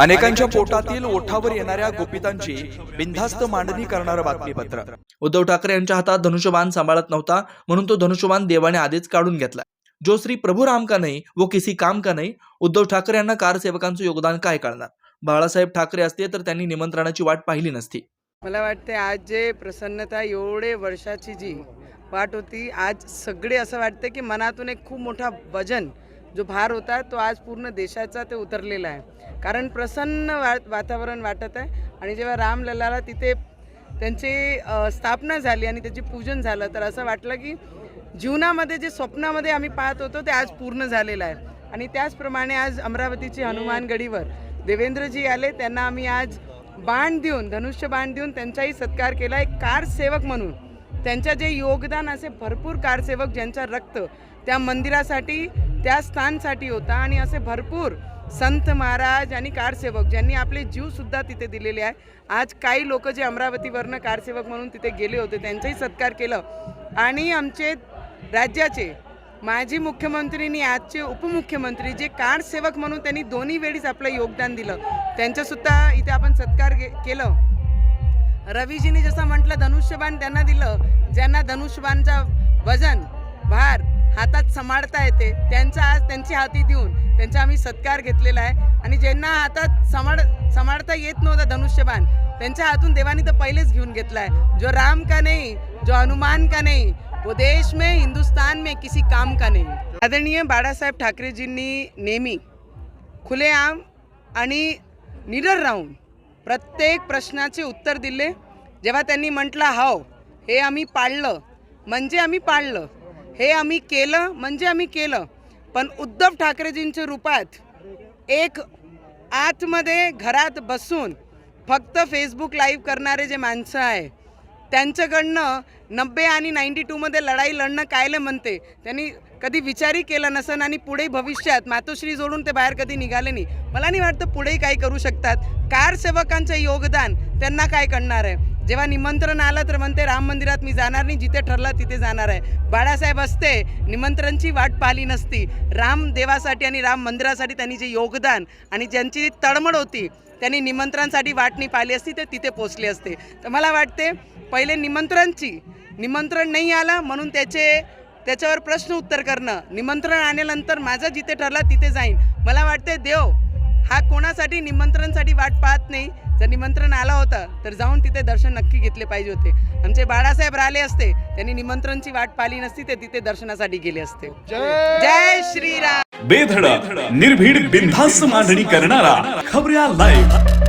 अनेकांच्या पोटातील ओठावर येणाऱ्या गोपितांची बिनधास्त मांडणी करणारं बातमीपत्र. उद्धव ठाकरे यांच्या हातात धनुष्यबाण सांभाळत नव्हता म्हणून तो धनुष्यबाण देवाने आधीच काढून घेतला जो श्री प्रभू राम का नाही वो किसी काम का नाही उद्धव ठाकरे यांना कारसेवकांचं योगदान काय कळणार? बाळासाहेब ठाकरे असते तर त्यांनी निमंत्रणाची वाट पाहिली नसती. मला वाटते आज जे प्रसन्नता एवढे वर्षाची जी वाट होती आज सगळे असं वाटतं की मनातून एक खूप मोठा वजन जो भार होता तो आज पूर्ण देशाचा ते उतरलेला आहे. कारण प्रसन्न वा वातावरण वाटत आहे आणि जेव्हा रामलल्लाला तिथे त्यांची स्थापना झाली आणि त्याची पूजन झालं तर असं वाटलं की जीवनामध्ये जे स्वप्नामध्ये आम्ही पाहत होतो ते आज पूर्ण झालेलं आहे. आणि त्याचप्रमाणे आज अमरावतीची हनुमानगडीवर देवेंद्रजी आले त्यांना आम्ही आज बाण देऊन धनुष्य बाण देऊन त्यांचाही सत्कार केला. एक कारसेवक म्हणून त्यांच्या जे योगदान असे भरपूर कारसेवक ज्यांचा रक्त त्या मंदिरासाठी त्या स्थानसाठी होता आणि असे भरपूर संत महाराज आणि कारसेवक ज्यांनी आपले जीवसुद्धा तिथे दिलेले आहे. आज काही लोक जे अमरावतीवरनं कारसेवक म्हणून तिथे गेले होते त्यांचाही सत्कार केलं. आणि आमचे राज्याचे माजी मुख्यमंत्रीनी आजचे उपमुख्यमंत्री जे कारसेवक म्हणून त्यांनी दोन्ही वेळीच आपलं योगदान दिलं त्यांचंसुद्धा इथे आपण सत्कार केलं. रवीजीने जसं म्हटलं धनुष्यबाण त्यांना दिलं ज्यांना धनुष्यबाणचा वजन भार हातात सांभाळता येते. त्यांचा आज त्यांची हाती देऊन त्यांचा आम्ही सत्कार घेतलेला आहे. आणि ज्यांना हातात सांभाळ सांभाळता येत नव्हता धनुष्यबाण त्यांच्या हातून देवानी तर पहिलेच घेऊन घेतला आहे. जो राम का नाही जो हनुमान का नाही वो देश में हिंदुस्तान में किसी काम का नाही. आदरणीय बाळासाहेब ठाकरेजींनी नेहमी खुलेआम आणि निडर राहून प्रत्येक प्रश्नाचे उत्तर दिले. जेव्हा त्यांनी म्हटलं हो हे आम्ही पाळलं म्हणजे आम्ही पाळलं हे आम्ही केलं म्हणजे आम्ही केलं. पण उद्धव ठाकरेजींच्या रूपात एक आतमध्ये घरात बसून फक्त फेसबुक लाईव्ह करणारे जे माणसं आहे त्यांच्याकडनं नब्बे आणि नाईन्टी टूमध्ये लढाई लढणं कायले म्हणते? त्यांनी कधी विचारही केला नसन आणि पुढे भविष्यात मातोश्री जोडून ते बाहेर कधी निघाले नाही. मला नाही वाटतं पुढेही काही करू शकतात. कारसेवकांचं योगदान त्यांना काय करणार आहे? जेव्हा निमंत्रण आलं तर म्हणते राम मंदिरात मी जाणार नाही जिथे ठरलं तिथे जाणार आहे. बाळासाहेब असते निमंत्रणची वाट पाहिली नसती. राम देवासाठी आणि राम मंदिरासाठी त्यांनी जे योगदान आणि ज्यांची तळमळ होती त्यांनी निमंत्रणासाठी वाट नाही पाहिली असती ते तिथे पोचले असते. तर मला वाटते पहिले निमंत्रणची निमंत्रण नाही आलं म्हणून त्याचे त्याच्यावर प्रश्न उत्तर करणं. निमंत्रण आल्यानंतर माझं जिथे ठरलं तिथे जाईन. मला वाटते देव हा कोणासाठी निमंत्रणसाठी वाट पाहत नाही जर निमंत्रण आलं होतं तर जाऊन तिथे दर्शन नक्की घेतले पाहिजे होते. आमचे बाळासाहेब राहिले असते त्यांनी निमंत्रणची वाट पाहिली नसती ते तिथे दर्शनासाठी गेले असते. जय श्रीराम. बेधडक निर्भीड बिनधास्त मांडणी करणारा खबऱ्या लाईव्ह